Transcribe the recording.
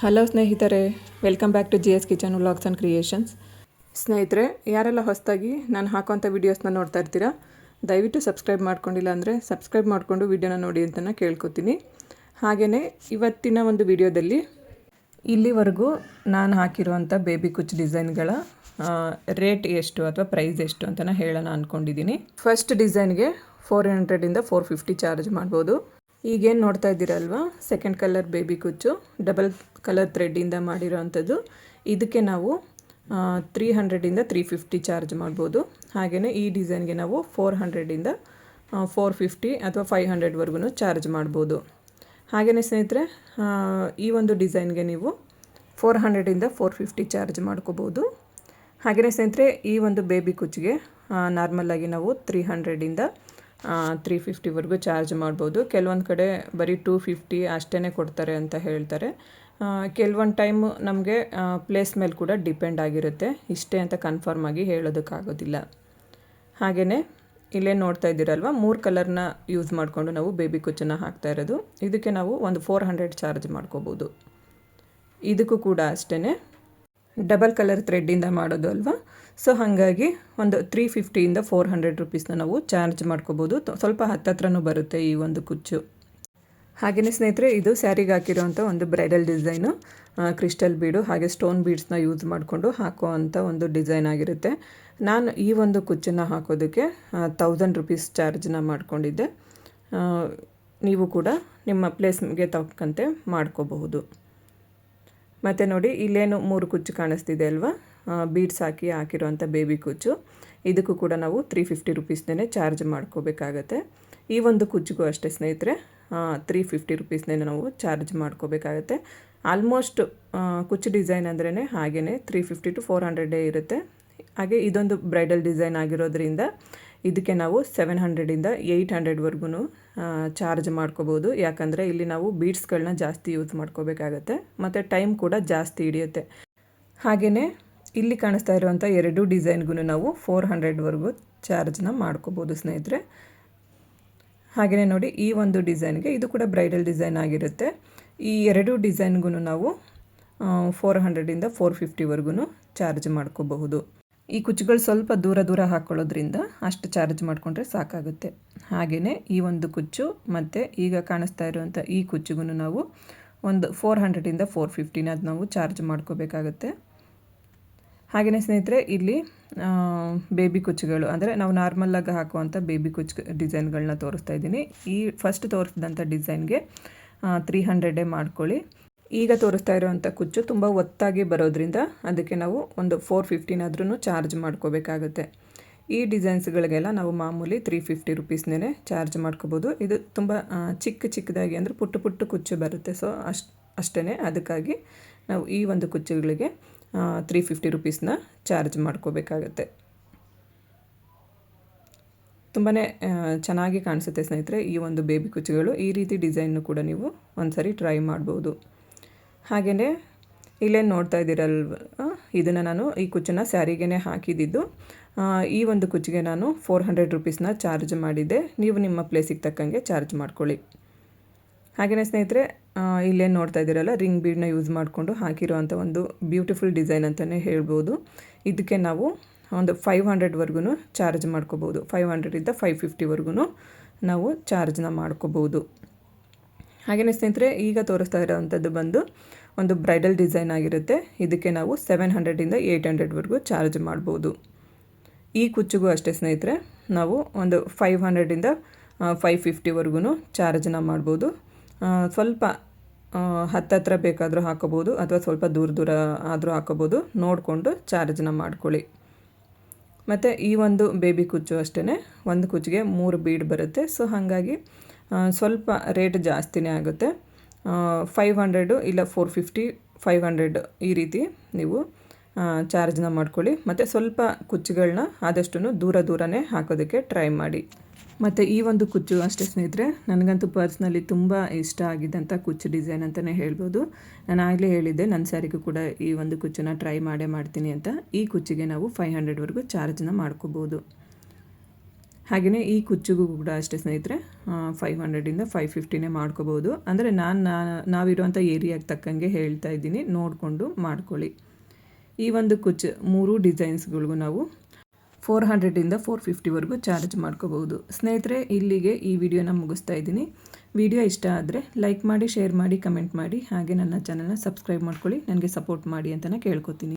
Hello ಸ್ನೇಹಿತರೆ welcome back to G S kitchen vlogs and creations ಸ್ನೇಹಿತರೆ, ಯಾರೆಲ್ಲ ಹೊಸದಾಗಿ ನಾನು ಹಾಕೋಂಥ ವೀಡಿಯೋಸ್ನ ನೋಡ್ತಾ ಇರ್ತೀರಾ, ದಯವಿಟ್ಟು ಸಬ್ಸ್ಕ್ರೈಬ್ ಮಾಡ್ಕೊಂಡಿಲ್ಲ ಅಂದರೆ ಸಬ್ಸ್ಕ್ರೈಬ್ ಮಾಡಿಕೊಂಡು ವೀಡಿಯೋನ ನೋಡಿ ಅಂತ ಕೇಳ್ಕೊತೀನಿ. ಹಾಗೆಯೇ ಇವತ್ತಿನ ಒಂದು ವಿಡಿಯೋದಲ್ಲಿ ಇಲ್ಲಿವರೆಗೂ ನಾನು ಹಾಕಿರುವಂಥ ಬೇಬಿ ಕುಚ್ ಡಿಸೈನ್ಗಳ ರೇಟ್ ಎಷ್ಟು ಅಥವಾ ಪ್ರೈಸ್ ಎಷ್ಟು ಅಂತ ಹೇಳೋಣ ಅಂದ್ಕೊಂಡಿದ್ದೀನಿ ಫಸ್ಟ್ ಡಿಸೈನ್ಗೆ ಫೋರ್ ಹಂಡ್ರೆಡಿಂದ ಫೋರ್ ಫಿಫ್ಟಿ ಚಾರ್ಜ್ ಮಾಡ್ಬೋದು. ಈಗೇನು ನೋಡ್ತಾ ಇದ್ದೀರಲ್ವಾ? ಸೆಕೆಂಡ್ ಕಲರ್ ಬೇಬಿ ಕುಚ್ಚು ಡಬಲ್ ಕಲರ್ ಥ್ರೆಡ್ಡಿಂದ ಮಾಡಿರೋ ಅಂಥದ್ದು ಇದಕ್ಕೆ ನಾವು ತ್ರೀ ಹಂಡ್ರೆಡಿಂದ ತ್ರೀ ಫಿಫ್ಟಿ ಚಾರ್ಜ್ ಮಾಡ್ಬೋದು. ಹಾಗೆಯೇ ಈ ಡಿಸೈನ್ಗೆ ನಾವು ಫೋರ್ ಹಂಡ್ರೆಡಿಂದ ಫೋರ್ ಫಿಫ್ಟಿ ಅಥವಾ ಫೈವ್ ಹಂಡ್ರೆಡ್ವರೆಗೂ ಚಾರ್ಜ್ ಮಾಡ್ಬೋದು. ಹಾಗೆಯೇ ಸ್ನೇಹಿತರೆ ಈ ಒಂದು ಡಿಸೈನ್ಗೆ ನೀವು ಫೋರ್ ಹಂಡ್ರೆಡಿಂದ ಫೋರ್ ಫಿಫ್ಟಿ ಚಾರ್ಜ್ ಮಾಡ್ಕೋಬೋದು. ಹಾಗೆಯೇ ಸ್ನೇಹಿತರೆ, ಈ ಒಂದು ಬೇಬಿ ಕುಚ್ಚಿಗೆ ನಾರ್ಮಲಾಗಿ ನಾವು ತ್ರೀ ಹಂಡ್ರೆಡಿಂದ ತ್ರೀ ಫಿಫ್ಟಿವರೆಗೂ ಚಾರ್ಜ್ ಮಾಡ್ಬೋದು. ಕೆಲವೊಂದು ಕಡೆ ಬರೀ ಟೂ ಫಿಫ್ಟಿ ಅಷ್ಟೇ ಕೊಡ್ತಾರೆ ಅಂತ ಹೇಳ್ತಾರೆ. ಕೆಲವೊಂದು ಟೈಮು ನಮಗೆ ಪ್ಲೇಸ್ ಮೇಲೆ ಕೂಡ ಡಿಪೆಂಡ್ ಆಗಿರುತ್ತೆ. ಇಷ್ಟೇ ಅಂತ ಕನ್ಫರ್ಮ್ ಆಗಿ ಹೇಳೋದಕ್ಕಾಗೋದಿಲ್ಲ. ಹಾಗೆಯೇ ಇಲ್ಲೇ ನೋಡ್ತಾ ಇದ್ದೀರಲ್ವ, ಮೂರು ಕಲರ್ನ ಯೂಸ್ ಮಾಡಿಕೊಂಡು ನಾವು ಬೇಬಿ ಕುಚ್ಚನ್ನು ಹಾಕ್ತಾ ಇರೋದು. ಇದಕ್ಕೆ ನಾವು ಒಂದು ಫೋರ್ ಹಂಡ್ರೆಡ್ ಚಾರ್ಜ್ ಮಾಡ್ಕೋಬೋದು. ಇದಕ್ಕೂ ಕೂಡ ಅಷ್ಟೇ ಡಬಲ್ ಕಲರ್ ಥ್ರೆಡ್ಡಿಂದ ಮಾಡೋದು ಅಲ್ವಾ? ಸೊ ಹಾಗಾಗಿ ಒಂದು ತ್ರೀ ಫಿಫ್ಟಿಯಿಂದ ಫೋರ್ ಹಂಡ್ರೆಡ್ ರುಪೀಸ್ನ ನಾವು ಚಾರ್ಜ್ ಮಾಡ್ಕೋಬೋದು. ಸ್ವಲ್ಪ ಹತ್ತತ್ರನೂ ಬರುತ್ತೆ ಈ ಒಂದು ಕುಚ್ಚು. ಹಾಗೆಯೇ ಸ್ನೇಹಿತರೆ, ಇದು ಸ್ಯಾರಿಗೆ ಹಾಕಿರೋವಂಥ ಒಂದು ಬ್ರೈಡಲ್ ಡಿಸೈನು ಕ್ರಿಸ್ಟಲ್ ಬೀಡು ಹಾಗೆ ಸ್ಟೋನ್ ಬೀಡ್ಸ್ನ ಯೂಸ್ ಮಾಡಿಕೊಂಡು ಹಾಕೋವಂಥ ಒಂದು ಡಿಸೈನ್ ಆಗಿರುತ್ತೆ. ನಾನು ಈ ಒಂದು ಕುಚ್ಚನ್ನು ಹಾಕೋದಕ್ಕೆ ತೌಸಂಡ್ ರುಪೀಸ್ ಚಾರ್ಜನ್ನ ಮಾಡಿಕೊಂಡಿದ್ದೆ. ನೀವು ಕೂಡ ನಿಮ್ಮ ಪ್ಲೇಸ್ಗೆ ತಕ್ಕಂತೆ ಮಾಡ್ಕೋಬಹುದು. ಮತ್ತು ನೋಡಿ, ಇಲ್ಲೇನು ಮೂರು ಕುಚ್ಚು ಕಾಣಿಸ್ತಿದೆ ಅಲ್ವಾ? ಬೀಡ್ಸ್ ಹಾಕಿ ಹಾಕಿರುವಂಥ ಬೇಬಿ ಕುಚ್ಚು. ಇದಕ್ಕೂ ಕೂಡ ನಾವು ತ್ರೀ ಫಿಫ್ಟಿ ರುಪೀಸ್ನೇ ಚಾರ್ಜ್ ಮಾಡ್ಕೋಬೇಕಾಗತ್ತೆ. ಈ ಒಂದು ಕುಚ್ಚಿಗೂ ಅಷ್ಟೇ ಸ್ನೇಹಿತರೆ ತ್ರೀ ಫಿಫ್ಟಿ ರುಪೀಸ್ನೇ ನಾವು ಚಾರ್ಜ್ ಮಾಡ್ಕೋಬೇಕಾಗತ್ತೆ. ಆಲ್ಮೋಸ್ಟ್ ಕುಚ್ಚು ಡಿಸೈನ್ ಅಂದ್ರೇ ಹಾಗೆಯೇ ತ್ರೀ ಫಿಫ್ಟಿ ಟು ಫೋರ್ ಹಂಡ್ರೆಡೇ ಇರುತ್ತೆ. ಹಾಗೆ ಇದೊಂದು ಬ್ರೈಡಲ್ ಡಿಸೈನ್ ಆಗಿರೋದ್ರಿಂದ ಇದಕ್ಕೆ ನಾವು ಸೆವೆನ್ ಹಂಡ್ರೆಡಿಂದ ಏಯ್ಟ್ ಹಂಡ್ರೆಡ್ವರೆಗೂ ಚಾರ್ಜ್ ಮಾಡ್ಕೋಬೋದು. ಯಾಕಂದರೆ ಇಲ್ಲಿ ನಾವು ಬೀಡ್ಸ್ಗಳನ್ನ ಜಾಸ್ತಿ ಯೂಸ್ ಮಾಡ್ಕೋಬೇಕಾಗತ್ತೆ, ಮತ್ತು ಟೈಮ್ ಕೂಡ ಜಾಸ್ತಿ ಹಿಡಿಯುತ್ತೆ. ಹಾಗೆಯೇ ಇಲ್ಲಿ ಕಾಣಿಸ್ತಾ ಇರುವಂಥ ಎರಡು ಡಿಸೈನ್ಗೂ ನಾವು ಫೋರ್ ಹಂಡ್ರೆಡ್ವರೆಗೂ ಚಾರ್ಜ್ನ ಮಾಡ್ಕೋಬೋದು ಸ್ನೇಹಿತರೆ. ಹಾಗೆಯೇ ನೋಡಿ ಈ ಒಂದು ಡಿಸೈನ್ಗೆ ಇದು ಕೂಡ ಬ್ರೈಡಲ್ ಡಿಸೈನ್ ಆಗಿರುತ್ತೆ. ಈ ಎರಡು ಡಿಸೈನ್ಗೂ ನಾವು ಫೋರ್ ಹಂಡ್ರೆಡಿಂದ ಫೋರ್ ಫಿಫ್ಟಿವರೆಗೂ ಚಾರ್ಜ್ ಮಾಡ್ಕೋಬಹುದು. ಈ ಕುಚ್ಚುಗಳು ಸ್ವಲ್ಪ ದೂರ ದೂರ ಹಾಕ್ಕೊಳ್ಳೋದ್ರಿಂದ ಅಷ್ಟು ಚಾರ್ಜ್ ಮಾಡಿಕೊಂಡ್ರೆ ಸಾಕಾಗುತ್ತೆ. ಹಾಗೆಯೇ ಈ ಒಂದು ಕುಚ್ಚು ಮತ್ತು ಈಗ ಕಾಣಿಸ್ತಾ ಇರುವಂಥ ಈ ಕುಚ್ಚುಗೂ ನಾವು ಒಂದು ಫೋರ್ ಹಂಡ್ರೆಡಿಂದ ಫೋರ್ ಫಿಫ್ಟಿನ ಅದು ನಾವು ಚಾರ್ಜ್ ಮಾಡ್ಕೋಬೇಕಾಗುತ್ತೆ. ಹಾಗೆಯೇ ಸ್ನೇಹಿತರೆ, ಇಲ್ಲಿ ಬೇಬಿ ಕುಚ್ಚುಗಳು ಅಂದರೆ ನಾವು ನಾರ್ಮಲ್ಲಾಗಿ ಹಾಕುವಂಥ ಬೇಬಿ ಕುಚ್ಚು ಡಿಸೈನ್ಗಳನ್ನ ತೋರಿಸ್ತಾ ಇದ್ದೀನಿ. ಈ ಫಸ್ಟ್ ತೋರಿಸಿದಂಥ ಡಿಸೈನ್ಗೆ ತ್ರೀ ಹಂಡ್ರೆಡೇ ಮಾಡ್ಕೊಳ್ಳಿ. ಈಗ ತೋರಿಸ್ತಾ ಇರುವಂಥ ಕುಚ್ಚು ತುಂಬ ಒತ್ತಾಗಿ ಬರೋದ್ರಿಂದ ಅದಕ್ಕೆ ನಾವು ಒಂದು ಫೋರ್ ಫಿಫ್ಟಿನಾದ್ರೂ ಚಾರ್ಜ್ ಮಾಡ್ಕೋಬೇಕಾಗುತ್ತೆ. ಈ ಡಿಸೈನ್ಸ್ಗಳಿಗೆಲ್ಲ ನಾವು ಮಾಮೂಲಿ ತ್ರೀ ಫಿಫ್ಟಿ ರುಪೀಸ್ನೇ ಚಾರ್ಜ್ ಮಾಡ್ಕೋಬೋದು. ಇದು ತುಂಬ ಚಿಕ್ಕ ಚಿಕ್ಕದಾಗಿ ಅಂದರೆ ಪುಟ್ಟ ಪುಟ್ಟ ಕುಚ್ಚು ಬರುತ್ತೆ. ಸೊ ಅಷ್ಟು ಅಷ್ಟೇ ಅದಕ್ಕಾಗಿ ನಾವು ಈ ಒಂದು ಕುಚ್ಚುಗಳಿಗೆ ತ್ರೀ ಫಿಫ್ಟಿ ರುಪೀಸ್ನ ಚಾರ್ಜ್ ಮಾಡ್ಕೋಬೇಕಾಗತ್ತೆ. ತುಂಬಾ ಚೆನ್ನಾಗಿ ಕಾಣಿಸುತ್ತೆ ಸ್ನೇಹಿತರೆ ಈ ಒಂದು ಬೇಬಿ ಕುಚ್ಚುಗಳು. ಈ ರೀತಿ ಡಿಸೈನ್ನು ಕೂಡ ನೀವು ಒಂದ್ಸರಿ ಟ್ರೈ ಮಾಡ್ಬೋದು. ಹಾಗೆಯೇ ಇಲ್ಲೇನು ನೋಡ್ತಾ ಇದ್ದೀರಲ್ವ ಇದನ್ನು ನಾನು ಈ ಕುಚ್ಚನ್ನು ಸ್ಯಾರಿಗೆ ಹಾಕಿದ್ದಿದ್ದು ಈ ಒಂದು ಕುಚ್ಚಿಗೆ ನಾನು ಫೋರ್ ಹಂಡ್ರೆಡ್ ರುಪೀಸ್ನ ಚಾರ್ಜ್ ಮಾಡಿದ್ದೆ. ನೀವು ನಿಮ್ಮ ಪ್ಲೇಸಿಗೆ ತಕ್ಕಂಗೆ ಚಾರ್ಜ್ ಮಾಡ್ಕೊಳ್ಳಿ. ಹಾಗೆಯೇ ಸ್ನೇಹಿತರೆ ಇಲ್ಲೇನು ನೋಡ್ತಾ ಇದ್ದೀರಲ್ಲ, ರಿಂಗ್ ಬೀಡನ್ನ ಯೂಸ್ ಮಾಡಿಕೊಂಡು ಹಾಕಿರೋವಂಥ ಒಂದು ಬ್ಯೂಟಿಫುಲ್ ಡಿಸೈನ್ ಅಂತಲೇ ಹೇಳ್ಬೋದು. ಇದಕ್ಕೆ ನಾವು ಒಂದು ಫೈವ್ ಹಂಡ್ರೆಡ್ವರೆಗೂ ಚಾರ್ಜ್ ಮಾಡ್ಕೋಬೋದು. ಫೈವ್ ಹಂಡ್ರೆಡಿಂದ ಫೈವ್ ಫಿಫ್ಟಿವರೆಗೂ ನಾವು ಚಾರ್ಜ್ನ ಮಾಡ್ಕೋಬೋದು. ಹಾಗೆಯೇ ಸ್ನೇಹಿತರೆ, ಈಗ ತೋರಿಸ್ತಾ ಇರೋವಂಥದ್ದು ಬಂದು ಒಂದು ಬ್ರೈಡಲ್ ಡಿಸೈನ್ ಆಗಿರುತ್ತೆ. ಇದಕ್ಕೆ ನಾವು ಸೆವೆನ್ ಹಂಡ್ರೆಡಿಂದ ಏಯ್ಟ್ ಹಂಡ್ರೆಡ್ವರೆಗೂ ಚಾರ್ಜ್ ಮಾಡ್ಬೋದು. ಈ ಕುಚ್ಚಿಗೂ ಅಷ್ಟೇ ಸ್ನೇಹಿತರೆ, ನಾವು ಒಂದು ಫೈವ್ ಹಂಡ್ರೆಡಿಂದ ಫೈವ್ ಫಿಫ್ಟಿವರೆಗೂ ಚಾರ್ಜ್ನ ಮಾಡ್ಬೋದು. ಸ್ವಲ್ಪ ಹತ್ತತ್ರ ಬೇಕಾದರೂ ಹಾಕೋಬೋದು, ಅಥವಾ ಸ್ವಲ್ಪ ದೂರ ದೂರ ಆದರೂ ಹಾಕೋಬೋದು. ನೋಡಿಕೊಂಡು ಚಾರ್ಜ್ನ ಮಾಡ್ಕೊಳ್ಳಿ. ಮತ್ತು ಈ ಒಂದು ಬೇಬಿ ಕುಚ್ಚು ಅಷ್ಟೇ ಒಂದು ಕುಚ್ಚಿಗೆ ಮೂರು ಬೀಡ್ ಬರುತ್ತೆ. ಸೊ, ಹಾಗಾಗಿ ಸ್ವಲ್ಪ ರೇಟ್ ಜಾಸ್ತಿನೇ ಆಗುತ್ತೆ. ಫೈವ್ ಹಂಡ್ರೆಡು ಇಲ್ಲ ಫೋರ್ ಫಿಫ್ಟಿ ಫೈವ್ ಹಂಡ್ರೆಡ್ ಈ ರೀತಿ ನೀವು ಚಾರ್ಜ್ನ ಮಾಡ್ಕೊಳ್ಳಿ. ಮತ್ತು ಸ್ವಲ್ಪ ಕುಚ್ಚುಗಳನ್ನ ಆದಷ್ಟು ದೂರ ದೂರನೇ ಹಾಕೋದಕ್ಕೆ ಟ್ರೈ ಮಾಡಿ. ಮತ್ತು ಈ ಒಂದು ಕುಚ್ಚು ಅಷ್ಟೇ ಸ್ನೇಹಿತರೆ, ನನಗಂತೂ ಪರ್ಸ್ನಲಿ ತುಂಬ ಇಷ್ಟ ಆಗಿದ್ದಂಥ ಕುಚ್ಚು ಡಿಸೈನ್ ಅಂತಲೇ ಹೇಳ್ಬೋದು. ನಾನು ಆಗಲೇ ಹೇಳಿದ್ದೆ, ನನ್ನ ಸ್ಯಾರಿಗೂ ಕೂಡ ಈ ಒಂದು ಕುಚ್ಚನ್ನ ಟ್ರೈ ಮಾಡೇ ಮಾಡ್ತೀನಿ ಅಂತ. ಈ ಕುಚ್ಚಿಗೆ ನಾವು ಫೈವ್ ಹಂಡ್ರೆಡ್ವರೆಗೂ ಚಾರ್ಜ್ನ ಮಾಡ್ಕೋಬೋದು. ಹಾಗೆಯೇ ಈ ಕುಚ್ಚಿಗೂ ಕೂಡ ಅಷ್ಟೇ ಸ್ನೇಹಿತರೆ ಫೈವ್ ಹಂಡ್ರೆಡಿಂದ ಫೈವ್ ಫಿಫ್ಟಿನೇ ಮಾಡ್ಕೋಬೋದು. ಅಂದರೆ ನಾನು ನಾವಿರುವಂಥ ಏರಿಯಾಗೆ ತಕ್ಕಂಗೆ ಹೇಳ್ತಾ ಇದ್ದೀನಿ, ನೋಡಿಕೊಂಡು ಮಾಡ್ಕೊಳ್ಳಿ. ಈ ಒಂದು ಕುಚ್ಚು ಮೂರು ಡಿಸೈನ್ಸ್ಗಳಿಗೂ ನಾವು ಫೋರ್ ಹಂಡ್ರೆಡಿಂದ ಫೋರ್ ಫಿಫ್ಟಿವರೆಗೂ ಚಾರ್ಜ್ ಮಾಡ್ಕೋಬಹುದು ಸ್ನೇಹಿತರೆ, ಇಲ್ಲಿಗೆ ಈ ವಿಡಿಯೋನ ಮುಗಿಸ್ತಾ ಇದ್ದೀನಿ. ವಿಡಿಯೋ ಇಷ್ಟ ಆದರೆ ಲೈಕ್ ಮಾಡಿ, ಶೇರ್ ಮಾಡಿ, ಕಮೆಂಟ್ ಮಾಡಿ, ಹಾಗೆ ನನ್ನ ಚಾನಲ್ನ ಸಬ್ಸ್ಕ್ರೈಬ್ ಮಾಡ್ಕೊಳ್ಳಿ. ನನಗೆ ಸಪೋರ್ಟ್ ಮಾಡಿ ಅಂತಲೇ ಕೇಳ್ಕೊತೀನಿ.